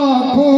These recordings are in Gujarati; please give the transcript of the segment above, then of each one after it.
Oh.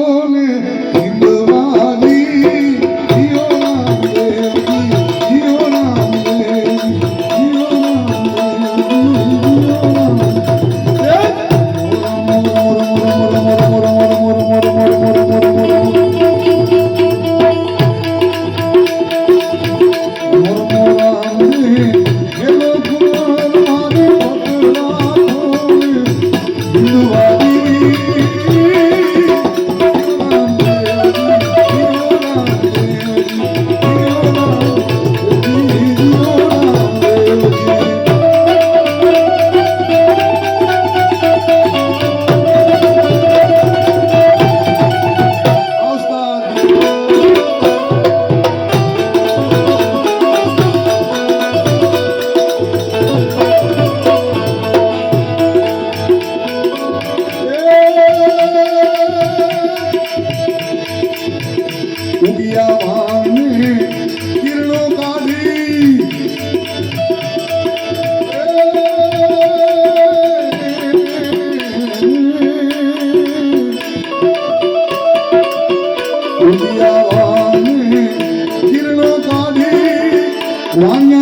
¿no?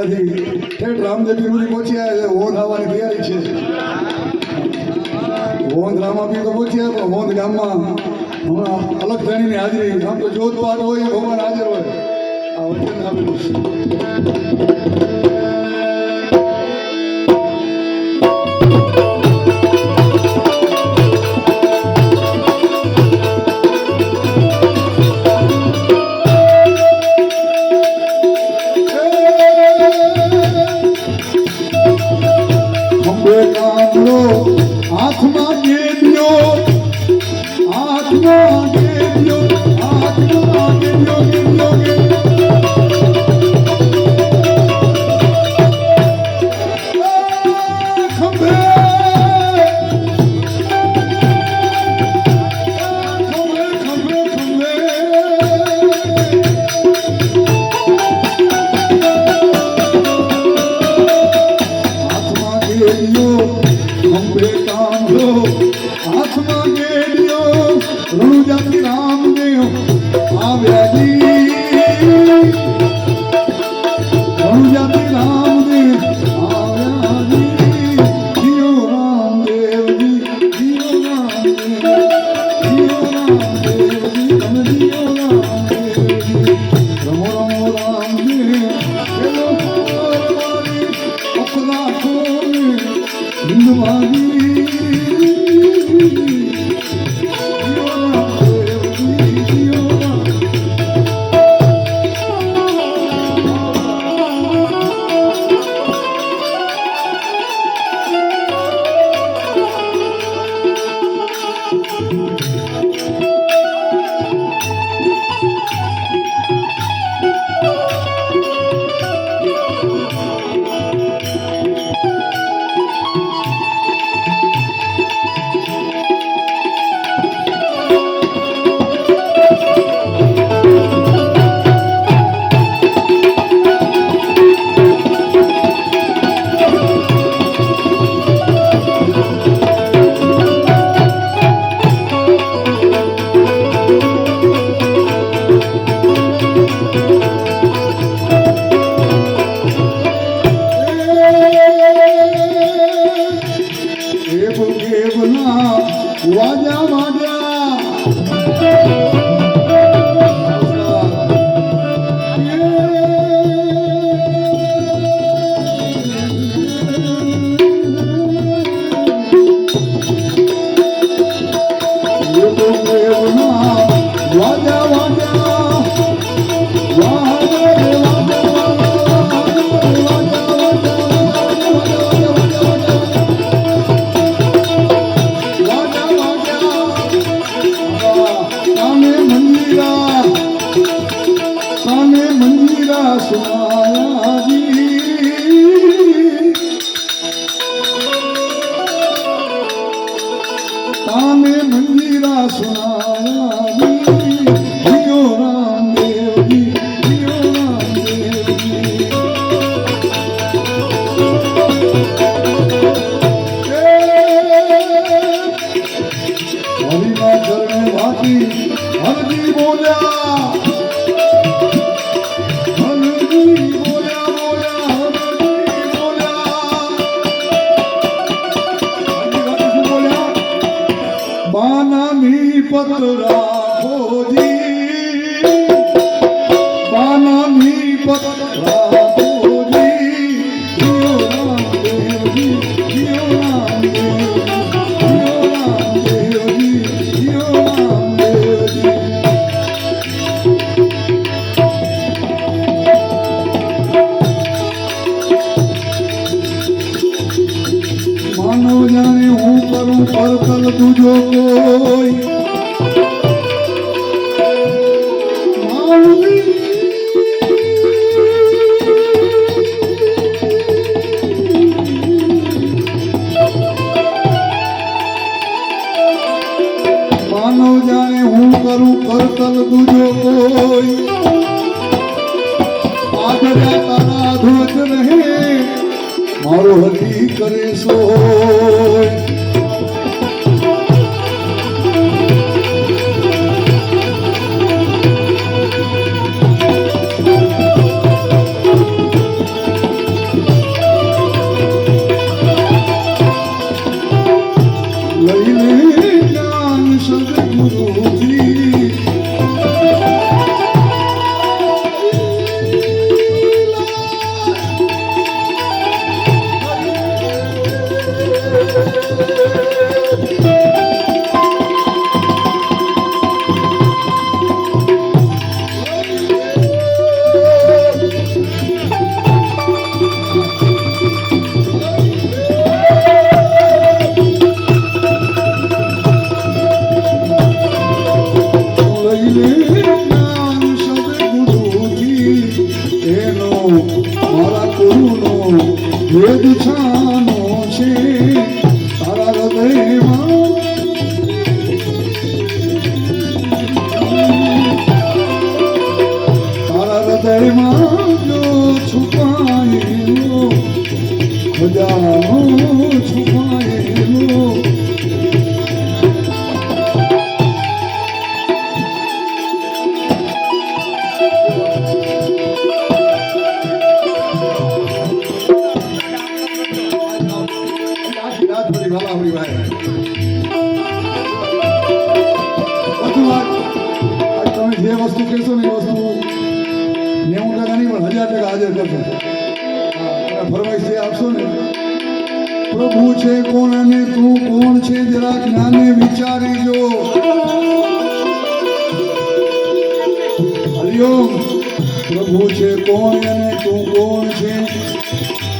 અહીંયાથી ઠેઠ રામદેવી સુધી પહોંચ્યા છે. હોંધ આવવાની તૈયારી છે. હોંધ રામાપી તો પહોંચ્યા પણ હોંધ ગામમાં હમણાં અલગ શ્રેણીની હાજરી. આમ તો જોત પાત હોય ભગવાન હાજર હોય. આ વચન આપેલું છે. ગીતનો હાથમાં કરું કરતલ દુજો કોઈ. આદરા તારા રહે મારો હતી કરે સોય. the time. વસ્તુ કહેશો ને એ વસ્તુ નેવું ટકા નહીં, પણ હજાર ટકા હાજર કરશો. ફરમાઈશ જે આપશો ને, પ્રભુ છે કોણ અને તું કોણ છે જરા જ્ઞાને વિચારી જો હરિઓમ, પ્રભુ છે કોણ અને તું કોણ છે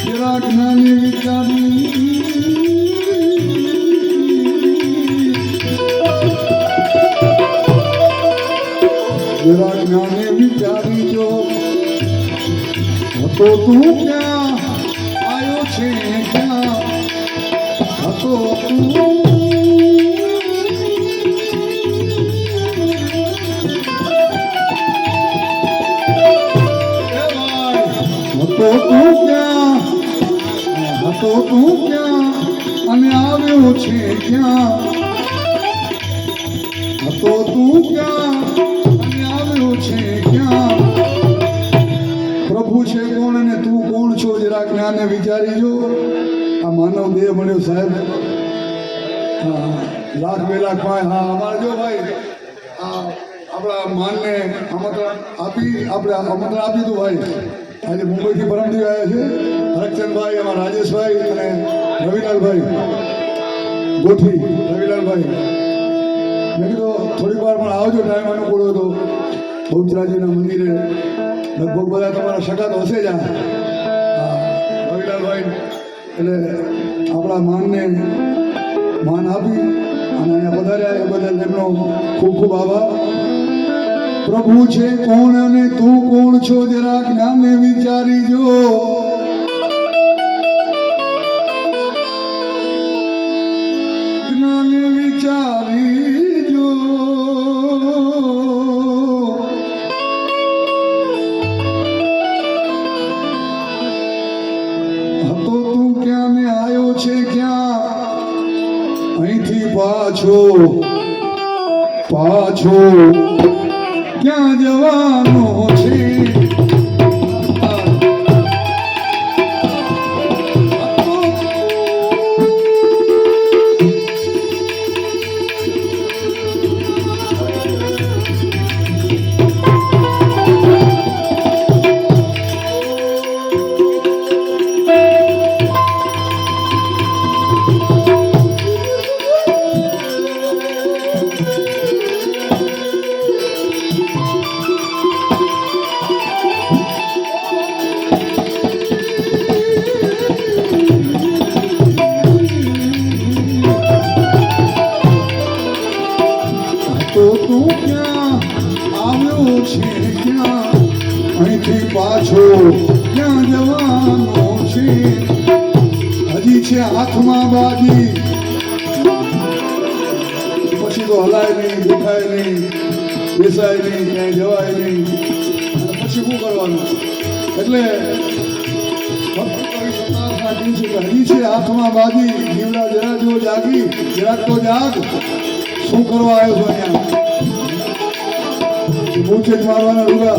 જરા જ્ઞાને વિચારી જરા જ્ઞાને વિચારી જો હતો તું ક્યાં? આવ્યો છે ક્યાં? હતો તું. હતો તું ક્યાં? હતો તું ક્યાં? અને આવ્યો છે ક્યાં? હતો તું ક્યાં? જરા જ્ઞાને વિચારી જો આ માનવ દેહ મળ્યો સાહેબ. લાખ બે લાખ પાંચ. હા, અમારે જો ભાઈ, આ આપણા માનને આમંત્રણ આપી, આપણે આમંત્રણ આપી હતું ભાઈ. આજે મુંબઈથી પરમદીવ આવ્યા છે. હરકચંદભાઈ અમારા રાજેશભાઈ અને રવિલાલભાઈ. ગોઠી રવિલાલભાઈ. મેં કીધું, થોડીક વાર પણ આવજો, ટાઈમ અનુકૂળ હતો બહુચરાજીના મંદિરે. લગભગ બધા તમારા સગા તો હશે જ આ. એટલે આપણા માનને માન આપી અને અહીંયા પધાર્યા. એ બદલ એમનો ખૂબ ખૂબ આભાર. પ્રભુ છે કોણ અને તું કોણ છો? જરા જ્ઞાને વિચારી જો તો તું ક્યાં આવ્યો છે પાછો ક્યાં જવાનો હજી છે હાથમાં પછી તો હલાય નહીં, દેખાય નહીં, બેસાય નહીં, ક્યાંય જવાય નહીં. પછી શું કરવાનું? એટલે હજી છે હાથમાં બાજી. જીવડા જરા જો જાગી, જરાક તો જાગ. શું કરવા આવ્યો છો અહીંયા? મૂછે મારવાના રૂગા.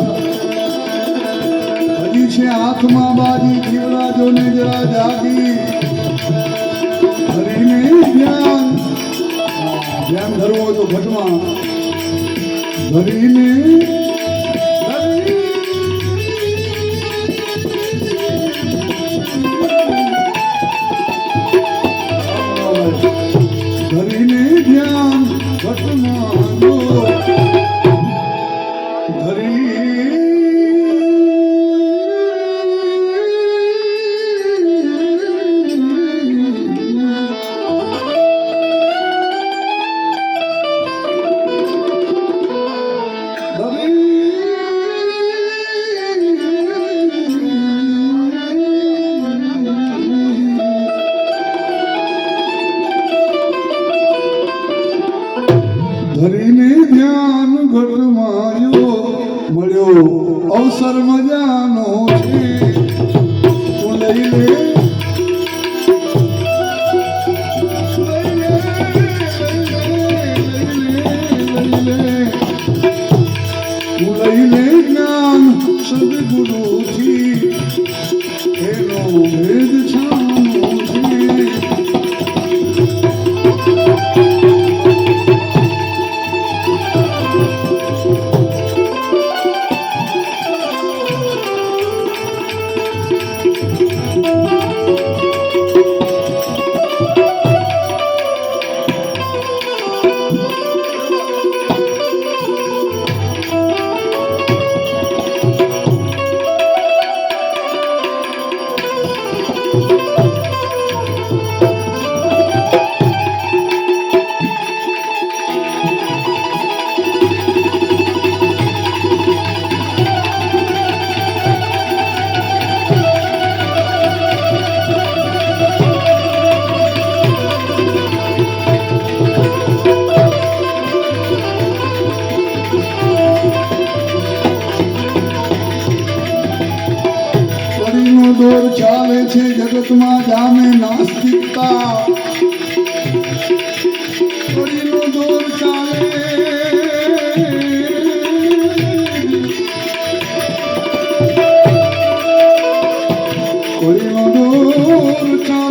હજી છે હાથમાં બાજી જીવરાજો ને જરા જાગી. હરીને ધ્યાન. ધ્યાન ધરવો છો ઘટમાં. ધરીને ছেড়েছ બાબા થોડીનું દૂર ચાલે Kurulur kan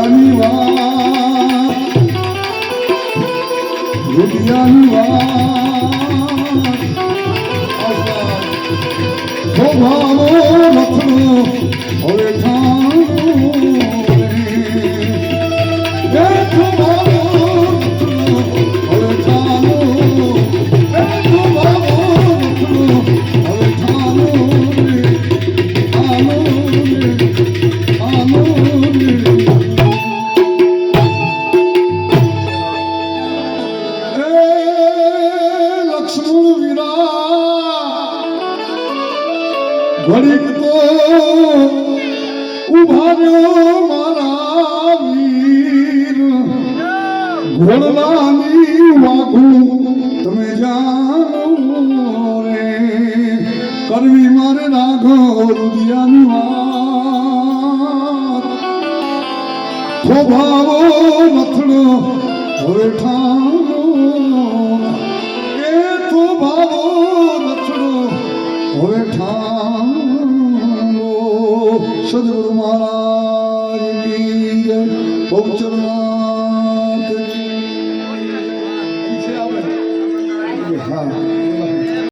રૂપિયાની વાત રૂપિયાની વાત ભાવો હવે ઠાણું ભોળલાની વાઘું તમે જાણો રે. કરવી મારે રાઘો રુદિયાની વાત થોભાવો મથડો હવે ઠાણ